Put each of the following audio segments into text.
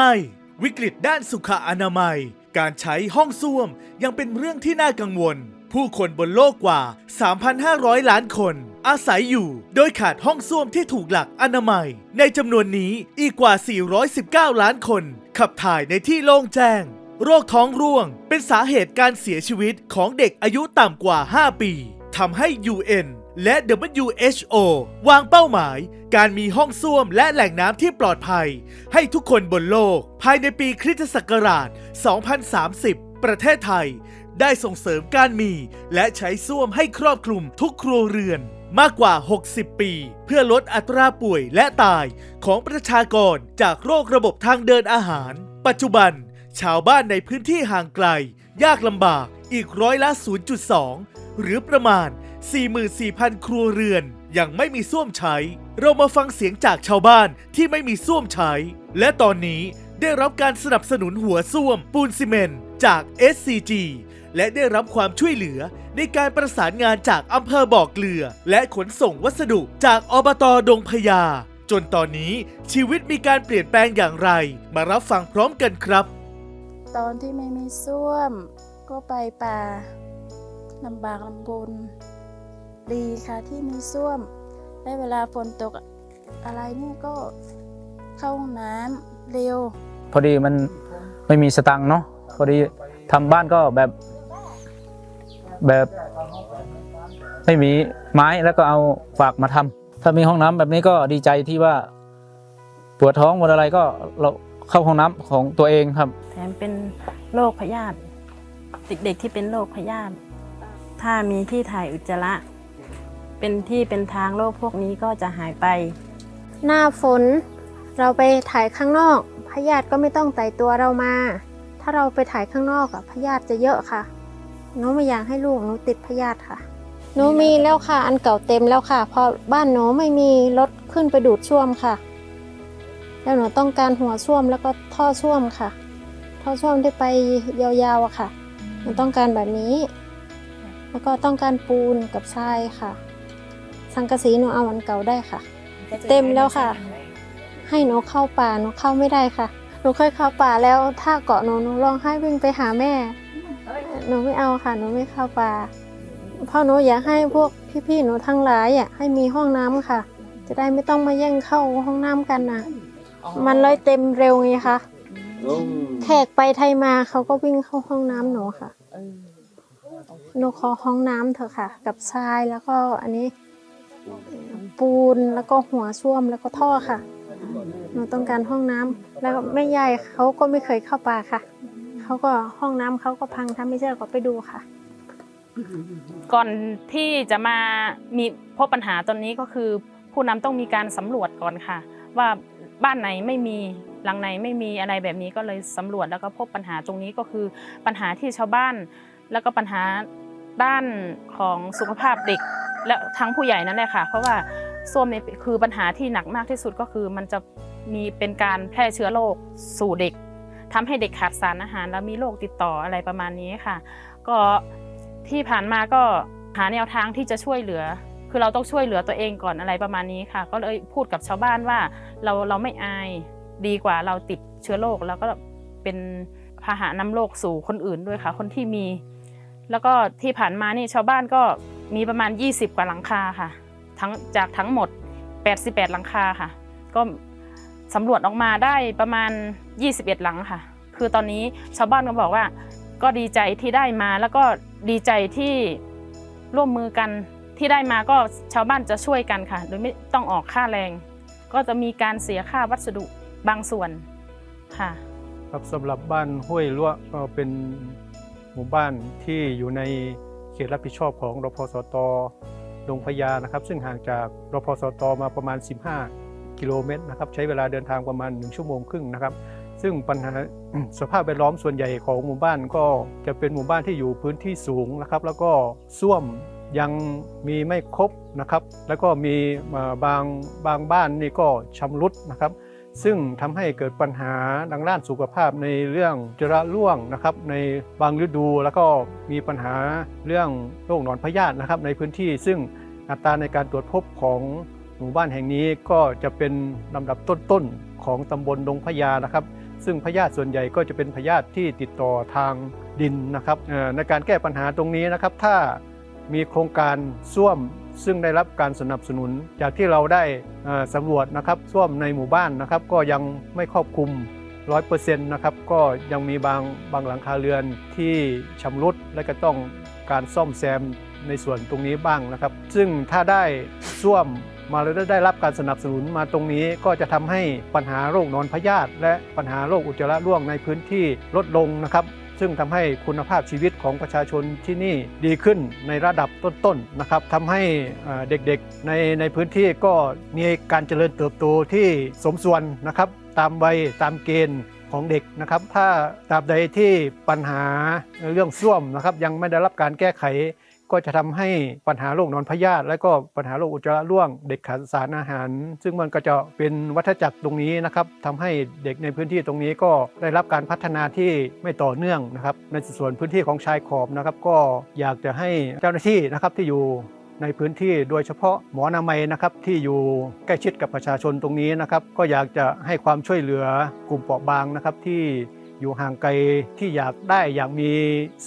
ไม่ วิกฤตด้านสุขอนามัย การใช้ห้องส้วมยังเป็นเรื่องที่น่ากังวล ผู้คนบนโลกกว่า 3,500 ล้านคน อาศัยอยู่ โดยขาดห้องส้วมที่ถูกหลักอนามัย ในจำนวนนี้อีกกว่า 419 ล้านคน ขับถ่ายในที่โล่งแจ้งโรคท้องร่วงเป็นสาเหตุการเสียชีวิตของเด็กอายุต่ำกว่า 5 ปี ทำให้ UN และ WHO วางเป้าหมาย การมีห้องส้วมและแหล่งน้ำที่ปลอดภัย ให้ทุกคนบนโลก ภายในปีคริสตศักราช 2030 ประเทศไทย ได้ส่งเสริมการมี และใช้ส้วมให้ครอบคลุมทุกครัวเรือนมากกว่า 60 ปี เพื่อลดอัตราป่วยและตายของประชากรจากโรคระบบทางเดินอาหาร ปัจจุบัน ชาวบ้านในพื้นที่ห่างไกล ยากลำบากอีกร้อยละ 0.2 หรือประมาณ 44,000 ครัวเรือน ยังไม่มีส้วมใช้ เรามาฟังเสียงจากชาวบ้านที่ไม่มีส้วมใช้ และตอนนี้ได้รับการสนับสนุนหัวส้วมปูนซีเมนต์จาก SCG และได้รับความช่วยเหลือในการประสานงานจากอำเภอบ่อเกลือ และขนส่งวัสดุจากอบตดงพญาจนตอนนี้ชีวิตมีการเปลี่ยนแปลงอย่างไร มารับฟังพร้อมกันครับ ตอนที่ไม่มีส้วม ก็ไปป่าลำบากลำบน ดีค่ะที่มีส้วมได้เวลาฝนตกอะไรนี่ก็เข้าห้องน้ำเร็ว พอดีมันไม่มีสตังค์เนาะพอดีทำบ้านก็แบบ แบบไม่มีไม้แล้วก็เอาฝากมาทำถ้ามีห้องน้ำแบบนี้ก็ดีใจที่ว่าปวดท้องปวดอะไรก็เราเข้าห้องน้ำของตัวเองครับ แถมเป็นโรคพยาธิเด็กๆที่เป็นโรคพยาธิถ้ามีที่ถ่ายอุจจาระ เป็นที่เป็นทางโรคพวกนี้ก็จะหายไป หน้าฝน เราไปถ่ายข้างนอกพยาธิก็ไม่ต้องไต่ตัวเรามา ถ้าเราไปถ่ายข้างนอกอะพยาธิจะเยอะค่ะหนูไม่อยากให้ลูกหนูติดพยาธิค่ะหนูมีแล้วค่ะ อันเก่าเต็มแล้วค่ะ เพราะบ้านหนูไม่มีรถขึ้นไปดูดช่วมค่ะ แล้วหนูต้องการหัวช่วมแล้วก็ท่อช่วมค่ะ ท่อช่วมที่ไปยาวๆอะค่ะ หนูต้องการแบบนี้ แล้วก็ต้องการปูนกับทรายค่ะ สังกะสีหนูเอาอันเก่าได้ค่ะ เต็มแล้วค่ะ ให้หนูเข้าป่าหนูเข้าไม่ได้ค่ะ หนูเคยเข้าป่าแล้วถ้าเกาะหนูหนูร้องไห้วิ่งไปหาแม่ หนูไม่เอาค่ะ หนูไม่เข้าป่า เพราะหนูอยากให้พวกพี่ๆหนูทั้งหลายอะให้มีห้องน้ำค่ะ จะได้ไม่ต้องมาแย่งเข้าห้องน้ำกันนะมันเลยเต็มเร็วไงคะแขกไปไทยมาเขาก็วิ่งเข้าห้องน้ำหนูค่ะหนูขอห้องน้ำเถอะค่ะ กับทรายแล้วก็อันนี้ ปูนแล้วก็หัวส้วมแล้วก็ท่อค่ะ หนูต้องการห้องน้ำแล้วแม่ยายเขาก็ไม่เคยเข้าป่าค่ะ เขาก็ห้องน้ำเขาก็พังถ้าไม่เชื่อก็ไปดูค่ะ ก่อนที่จะมามีพบปัญหาตอนนี้ก็คือ ผู้นำต้องมีการสำรวจก่อนค่ะ ว่าบ้านไหนไม่มีหลังไหนไม่มีอะไรแบบนี้ก็เลยสำรวจแล้วก็พบปัญหาตรงนี้ก็คือปัญหาที่ชาวบ้าน แล้วก็ปัญหาด้านของสุขภาพเด็ก และทั้งผู้ใหญ่นั่นแหละค่ะ เพราะว่าส้วมเนี่ยคือปัญหาที่หนักมากที่สุดก็คือ มันจะมีเป็นการแพร่เชื้อโรคสู่เด็กทำให้เด็กขาดสารอาหาร แล้วมีโรคติดต่ออะไรประมาณนี้ค่ะ ก็ที่ผ่านมาก็หาแนวทางที่จะช่วยเหลือ คือเราต้องช่วยเหลือตัวเองก่อนอะไรประมาณนี้ค่ะ ก็เลยพูดกับชาวบ้านว่าเราเราไม่อายดีกว่าเราติดเชื้อโรคแล้วก็เป็นพาหะนำโรคสู่คนอื่นด้วยค่ะ คนที่มี แล้วก็ที่ผ่านมานี่ชาวบ้านก็ มีประมาณ 20 กว่าหลังคาค่ะทั้งจากทั้งหมด 88 หลังคาค่ะ ก็สำรวจออกมาได้ประมาณ 21 หลังค่ะ คือตอนนี้ชาวบ้านก็บอกว่า ก็ดีใจที่ได้มาแล้วก็ดีใจที่ร่วมมือกันที่ได้มาก็ชาวบ้านจะช่วยกันค่ะ โดยไม่ต้องออกค่าแรง ก็จะมีการเสียค่าวัสดุบางส่วนค่ะครับสำหรับบ้านห้วยลวกก็เป็นหมู่บ้านที่อยู่ใน ขตรับผิดชอบของรพสตดงพญานะครับ ซึ่งห่างจากรพสตมาประมาณ 15 กิโลเมตรนะครับใช้เวลาเดินทางประมาณ 1 ชั่วโมงครึ่งนะครับ ซึ่งปัญหาสภาพแวดล้อมส่วนใหญ่ของหมู่บ้านก็จะเป็นหมู่บ้านที่อยู่พื้นที่สูงนะครับ แล้วก็ส้วมยังมีไม่ครบนะครับ แล้วก็มีบางบางบ้านนี่ก็ชำรุดนะครับ ซึ่งทำให้เกิดปัญหาทางด้านสุขภาพในเรื่องจระร่วงนะครับในบางฤดูแล้วก็มีปัญหาเรื่องโรคหนอนพยาธินะครับในพื้นที่ ซึ่งอัตราในการตรวจพบของหมู่บ้านแห่งนี้ก็จะเป็นลำดับต้นๆของตำบลดงพญานะครับ ซึ่งพยาธิส่วนใหญ่ก็จะเป็นพยาธิที่ติดต่อทางดินนะครับในการแก้ปัญหาตรงนี้นะครับ ถ้ามีโครงการส้วม ซึ่งได้รับการสนับสนุน จากที่เราได้สำรวจนะครับส้วมในหมู่บ้านนะครับ ก็ยังไม่ครอบคลุม100%นะครับก็ยังมีบางบางหลังคาเรือนที่ชำรุดและก็ต้องการซ่อมแซมในส่วนตรงนี้บ้างนะครับ ซึ่งถ้าได้ส้วมมาแล้วได้รับการสนับสนุนมาตรงนี้ก็จะทำให้ปัญหาโรคนอนพยาธิและปัญหาโรคอุจจาระร่วงในพื้นที่ลดลงนะครับ ซึ่งทำให้คุณภาพชีวิตของประชาชนที่นี่ดีขึ้นในระดับต้นๆนะครับทำให้เอ่อเด็กๆในในพื้นที่ก็มีการเจริญเติบโตที่สมส่วนนะครับตามวัยตามเกณฑ์ของเด็กนะครับ ถ้าตราบใดที่ปัญหาเรื่องส้วมนะครับยังไม่ได้รับการแก้ไข ก็จะทำให้ปัญหาโรคนอนพยาธิและก็ปัญหาโรคอุจจาระร่วง เด็กขาดสารอาหาร ซึ่งมันก็จะเป็นวัฏจักรตรงนี้นะครับทำให้เด็กในพื้นที่ตรงนี้ก็ได้รับการพัฒนาที่ไม่ต่อเนื่องนะครับ ในส่วนพื้นที่ของชายขอบนะครับ ก็อยากจะให้เจ้าหน้าที่นะครับที่อยู่ในพื้นที่โดยเฉพาะหมออนามัยนะครับที่อยู่ใกล้ชิดกับประชาชนตรงนี้นะครับ ก็อยากจะให้ความช่วยเหลือกลุ่มเปราะบางนะครับที่ อยู่ห่างไกลที่อยากได้อยากมี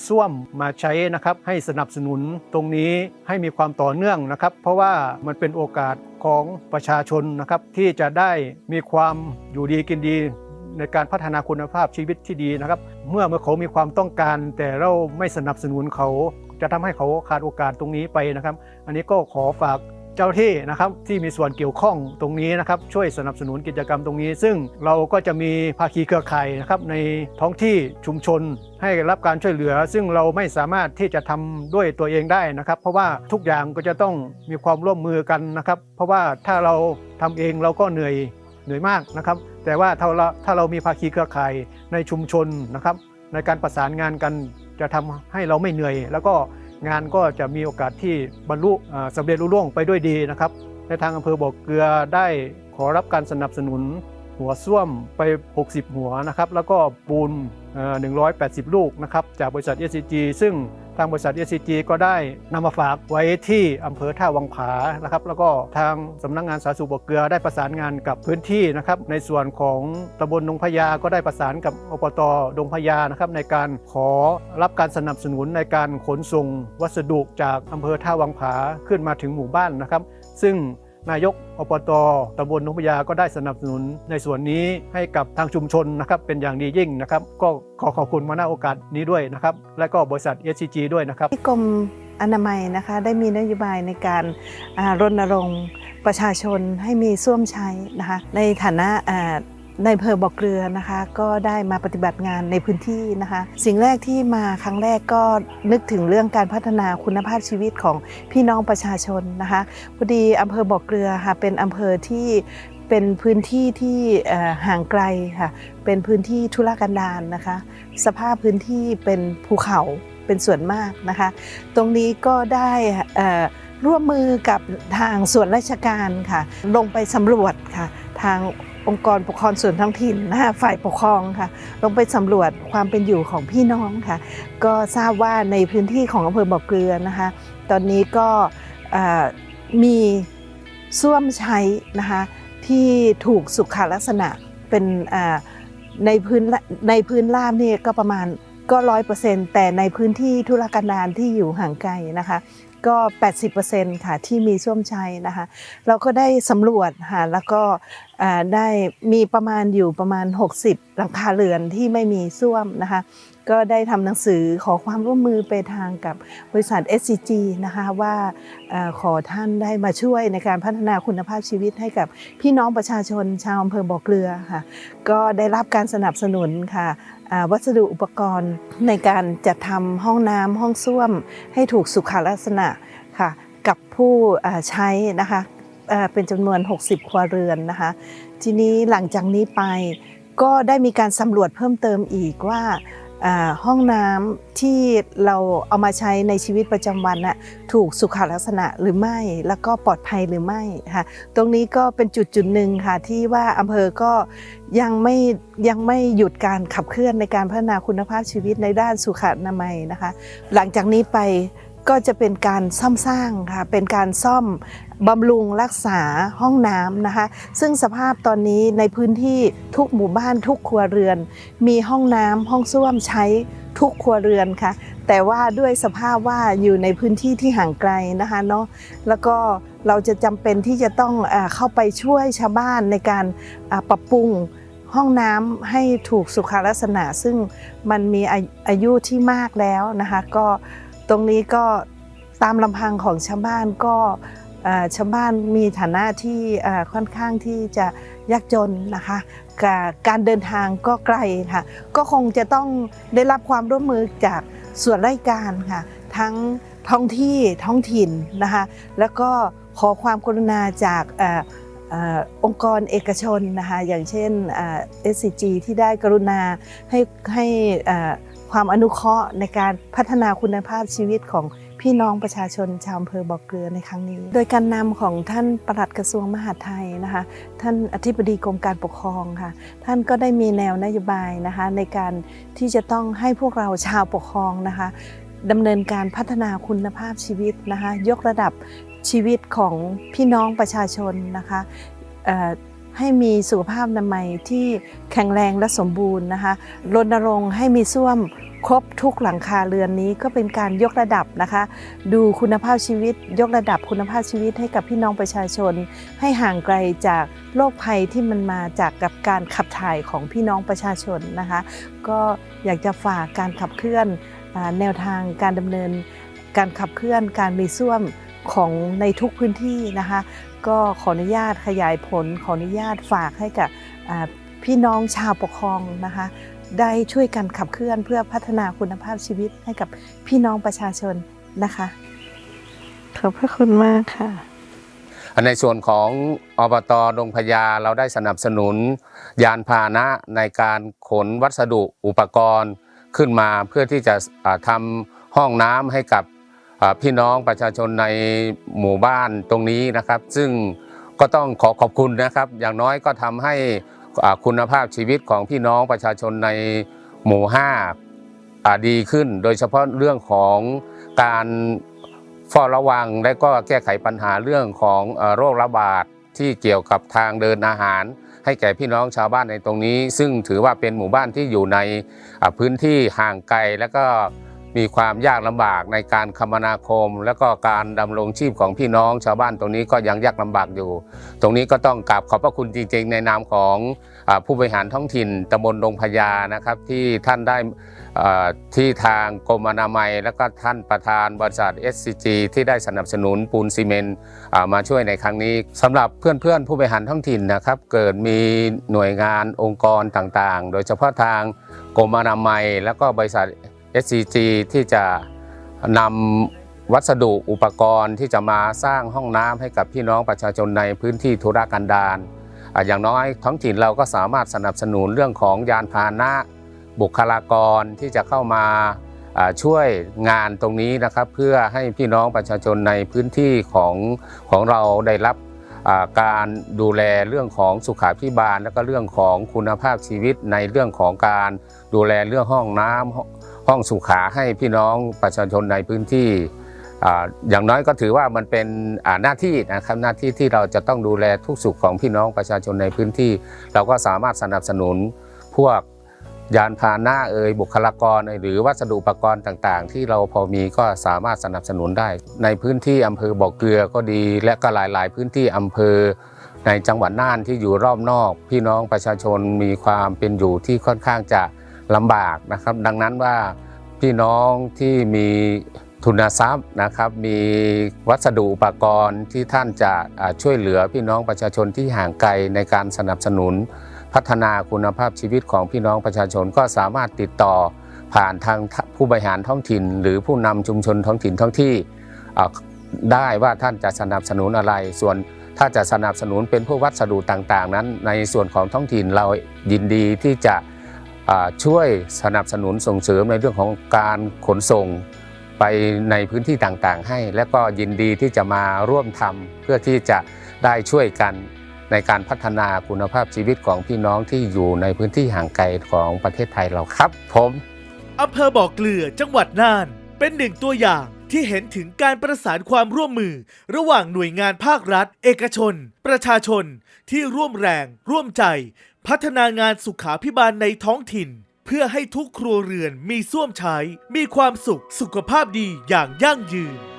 ส้วมมาใช้นะครับ ให้สนับสนุนตรงนี้ให้มีความต่อเนื่องนะครับ เพราะว่ามันเป็นโอกาสของประชาชนนะครับที่จะได้มีความอยู่ดีกินดีในการพัฒนาคุณภาพชีวิตที่ดีนะครับ เมื่อเมื่อเขามีความต้องการ แต่เราไม่สนับสนุนเขาจะทำให้เขาขาดโอกาสตรงนี้ไปนะครับ อันนี้ก็ขอฝาก เจ้าที่นะครับที่มีส่วนเกี่ยวข้องตรงนี้นะครับช่วยสนับสนุนกิจกรรมตรงนี้ ซึ่งเราก็จะมีภาคีเครือข่ายนะครับในท้องที่ชุมชนให้รับการช่วยเหลือ ซึ่งเราไม่สามารถที่จะทำด้วยตัวเองได้นะครับ เพราะว่าทุกอย่างก็จะต้องมีความร่วมมือกันนะครับ เพราะว่าถ้าเราทำเองเราก็เหนื่อยเหนื่อยมากนะครับ แต่ว่าถ้าเราถ้าเรามีภาคีเครือข่ายในชุมชนนะครับ ในการประสานงานกันจะทำให้เราไม่เหนื่อย แล้วก็ งานก็จะมีโอกาสที่บรรลุอ่าสำเร็จลุล่วงไปด้วยดีนะครับในทางอำเภอบ่อเกลือได้ขอรับการสนับสนุนหัวส้วมไป 60 หัวนะครับแล้วก็ปูน180 ลูกนะครับจากบริษัท SCG ซึ่ง ทางบริษัท SCG ก็ได้นำมาฝากไว้ที่อำเภอท่าวังผานะครับแล้วก็ทางสำนักงานสาธารณสุขบกเกลือได้ประสานงานกับพื้นที่นะครับในส่วนของตำบลดงพญาก็ได้ประสานกับอบตดงพญานะครับในการขอรับการสนับสนุนในการขนส่งวัสดุจากอำเภอท่าวังผาขึ้นมาถึงหมู่บ้านนะครับ ซึ่ง นายกอบตตำบลนงพญาก็ได้สนับสนุนในส่วนนี้ให้กับทางชุมชนนะครับเป็นอย่างดียิ่งนะครับก็ขอขอบคุณมาณโอกาสนี้ด้วยนะครับและก็บริษัท SCG ด้วยนะครับที่กรมอนามัยนะคะได้มีนโยบายในการรณรงค์ประชาชนให้มีส้วมใช้นะคะในฐานะ ในอำเภอบ่อเกลือนะคะ ก็ได้มาปฏิบัติงานในพื้นที่นะคะ สิ่งแรกที่มาครั้งแรกก็นึกถึงเรื่องการพัฒนาคุณภาพชีวิตของพี่น้องประชาชนนะคะพอดีอำเภอบ่อเกลือค่ะเป็นอำเภอที่เป็นพื้นที่ที่ห่างไกลค่ะเป็นพื้นที่ทุรกันดารนะคะ สภาพพื้นที่เป็นภูเขาเป็นส่วนมากนะคะ ตรงนี้ก็ได้ร่วมมือกับทางส่วนราชการค่ะ ลงไปสำรวจค่ะ ทาง องค์กรปกครองส่วนท้องถิ่นนะคะฝ่ายปกครองค่ะ ลงไปสำรวจความเป็นอยู่ของพี่น้องค่ะ ก็ทราบว่าในพื้นที่ของอำเภอบ่อเกลือนะคะ ตอนนี้ก็มีส้วมใช้นะคะที่ถูกสุขลักษณะเป็นในพื้นในพื้นราบนี่ก็ประมาณก็ร้อยเปอร์เซ็นต์แต่ในพื้นที่ธุรกันดารที่อยู่ห่างไกลนะคะ ก็ 80%ค่ะที่มีส้วมใช้นะคะ เราก็ได้สำรวจค่ะแล้วก็ได้มีประมาณอยู่ประมาณ 60 หลังคาเรือนที่ไม่มีส้วมนะคะ ก็ได้ทำหนังสือขอความร่วมมือไปทางกับบริษัท SCG นะคะว่าอขอท่านได้มาช่วยในการพัฒนาคุณภาพชีวิตให้กับพี่น้องประชาชนชาวอำเภอบ่อเกลือค่ะก็ได้รับการสนับสนุนค่ะวัสดุอุปกรณ์ในการจัดทำห้องน้ำห้องส้วม ให้ถูกสุขลักษณะค่ะกับผู้ใช้นะคะเป็นจำนวน 60 ครัวเรือนนะคะ ทีนี้หลังจากนี้ไปก็ได้มีการสำรวจเพิ่มเติมอีกว่า ห้องน้ำที่เราเอามาใช้ในชีวิตประจำวันน่ะถูกสุขลักษณะหรือไม่แล้วก็ปลอดภัยหรือไม่ค่ะตรงนี้ก็เป็นจุดจุดหนึ่งค่ะที่ว่าอำเภอก็ยังไม่ยังไม่หยุดการขับเคลื่อนในการพัฒนาคุณภาพชีวิตในด้านสุขอนามัยนะคะ หลังจากนี้ไป ก็จะเป็นการซ่อมสร้างค่ะเป็นการซ่อมบำรุงรักษาห้องน้ำนะคะ ซึ่งสภาพตอนนี้ในพื้นที่ทุกหมู่บ้านทุกครัวเรือน มีห้องน้ำห้องส้วมใช้ทุกครัวเรือนค่ะ แต่ว่าด้วยสภาพว่าอยู่ในพื้นที่ที่ห่างไกลนะคะเนาะแล้วก็เราจะจำเป็นที่จะต้องอเข้าไปช่วยชาวบ้านในการปรับปรุงห้องน้ำให้ถูกสุขลักษณะ ซึ่งมันมีอายุที่มากแล้วนะคะ ก็ ตรงนี้ก็ตามลำพังของชาวบ้านก็ชาวบ้านมีฐานะที่ค่อนข้างที่จะยากจนนะคะกาการเดินทางก็ไกลค่ะ ก็คงจะต้องได้รับความร่วมมือจากส่วนราชการค่ะ ทั้งท้องที่ท้องถิ่นนะคะ แล้วก็ขอความกรุณาจากองค์กรเอกชนนะคะ อย่างเช่นเอ่อ SCG ที่ได้กรุณาให้ให้ ความอนุเคราะห์ในการพัฒนาคุณภาพชีวิตของพี่น้องประชาชนชาวอำเภอบ่อเกลือในครั้งนี้ โดยการนำของท่านปลัดกระทรวงมหาดไทยนะคะ ท่านอธิบดีกรมการปกครองค่ะ ท่านก็ได้มีแนวนโยบายนะคะในการที่จะต้องให้พวกเราชาวปกครองนะคะดำเนินการพัฒนาคุณภาพชีวิตนะคะ ยกระดับชีวิตของพี่น้องประชาชนนะคะ ให้มีสุขภาพอนามัยที่แข็งแรงและสมบูรณ์นะคะรณรงค์ให้มีส้วมครบทุกหลังคาเรือนนี้ก็เป็นการยกระดับนะคะ ดูคุณภาพชีวิต ยกระดับคุณภาพชีวิตให้กับพี่น้องประชาชน ให้ห่างไกลจากโรคภัยที่มันมาจากกับการขับถ่ายของพี่น้องประชาชนนะคะ ก็อยากจะฝากการขับเคลื่อนแนวทางการดำเนิน การขับเคลื่อนการมีส้วม ของในทุกพื้นที่นะคะ ก็ขออนุญาตขยายผล ขออนุญาตฝากให้กับอ่าพี่น้องชาวปกครองนะคะ ได้ช่วยกันขับเคลื่อนเพื่อพัฒนาคุณภาพชีวิตให้กับพี่น้องประชาชนนะคะ ขอบพระคุณมากค่ะในส่วนของอบตดงพญาเราได้สนับสนุน ยานพาหนะในการขนวัสดุอุปกรณ์ขึ้นมาเพื่อที่จะอ่าทำห้องน้ำให้กับอ่า พี่น้องประชาชนในหมู่บ้านตรงนี้นะครับ ซึ่งก็ต้องขอขอบคุณนะครับ อย่างน้อยก็ทำให้คุณภาพชีวิตของพี่น้องประชาชนในหมู่ห้าดีขึ้น โดยเฉพาะเรื่องของการเฝ้าระวังและก็แก้ไขปัญหาเรื่องของโรคระบาดที่เกี่ยวกับทางเดินอาหาร ให้แก่พี่น้องชาวบ้านในตรงนี้ ซึ่งถือว่าเป็นหมู่บ้านที่อยู่ในพื้นที่ห่างไกลและก็ มีความยากลำบากในการคมนาคม และก็การดำรงชีพของพี่น้องชาวบ้านตรงนี้ก็ยังยากลำบากอยู่ ตรงนี้ก็ต้องกราบขอบพระคุณจริง ๆ ในนามของผู้บริหารท้องถิ่นตำบลดงพญานะครับ ที่ท่านได้ที่ทางกรมอนามัย และก็ท่านประธานบริษัท SCG ที่ได้สนับสนุนปูนซีเมนต์มาช่วยในครั้งนี้สำหรับเพื่อนๆ ผู้บริหารท้องถิ่นนะครับ เกิดมีหน่วยงานองค์กรต่างๆ โดยเฉพาะทางกรมอนามัย และก็บริษัท SCG ที่จะนำวัสดุอุปกรณ์ที่จะมาสร้างห้องน้ำให้กับพี่น้องประชาชนในพื้นที่ธุรกันดารอย่างน้อยท้องถิ่นเราก็สามารถสนับสนุนเรื่องของยานพาหนะบุคลากรที่จะเข้ามาช่วยงานตรงนี้นะครับ เพื่อให้พี่น้องประชาชนในพื้นที่ของของเราได้รับการดูแลเรื่องของสุขาพิบาล และก็เรื่องของคุณภาพชีวิตในเรื่องของการดูแลเรื่องห้องน้ำ ห้องสุขาให้พี่น้องประชาชนในพื้นที่ อย่างน้อยก็ถือว่ามันเป็นหน้าที่นะครับหน้าที่ที่เราจะต้องดูแลทุกสุขของพี่น้องประชาชนในพื้นที่ เราก็สามารถสนับสนุนพวกยานพาหนะเอ่ยบุคลากรหรือวัสดุอุปกรณ์ต่างๆ ที่เราพอมีก็สามารถสนับสนุนได้ ในพื้นที่อำเภอบ่อเกลือก็ดีและก็หลายๆ พื้นที่อำเภอ ในจังหวัดน่านที่อยู่รอบนอก พี่น้องประชาชนมีความเป็นอยู่ที่ค่อนข้างจะ ลำบากนะครับ ดังนั้นว่าพี่น้องที่มีทุนทรัพย์นะครับ มีวัสดุอุปกรณ์ที่ท่านจะช่วยเหลือพี่น้องประชาชนที่ห่างไกลในการสนับสนุน พัฒนาคุณภาพชีวิตของพี่น้องประชาชนก็สามารถติดต่อผ่านทางผู้บริหารท้องถิ่น หรือผู้นำชุมชนท้องถิ่นท้องที่ได้ว่าท่านจะสนับสนุนอะไร ส่วนถ้าจะสนับสนุนเป็นผู้วัสดุต่างๆ นั้น ในส่วนของท้องถิ่นเรายินดีที่จะ ช่วยสนับสนุนส่งเสริมในเรื่องของการขนส่งไปในพื้นที่ต่างๆ ให้ และก็ยินดีที่จะมาร่วมทำเพื่อที่จะได้ช่วยกันในการพัฒนาคุณภาพชีวิตของพี่น้องที่อยู่ในพื้นที่ห่างไกลของประเทศไทยเราครับ ผมอำเภอบ่อเกลือจังหวัดน่าน เป็นหนึ่งตัวอย่างที่เห็นถึงการประสานความร่วมมือ ระหว่างหน่วยงานภาครัฐ เอกชน ประชาชน ที่ร่วมแรง ร่วมใจ พัฒนางานสุขาพิบาลในท้องถิ่น เพื่อให้ทุกครัวเรือนมีส้วมใช้ มีความสุขสุขภาพดีอย่างยั่งยืน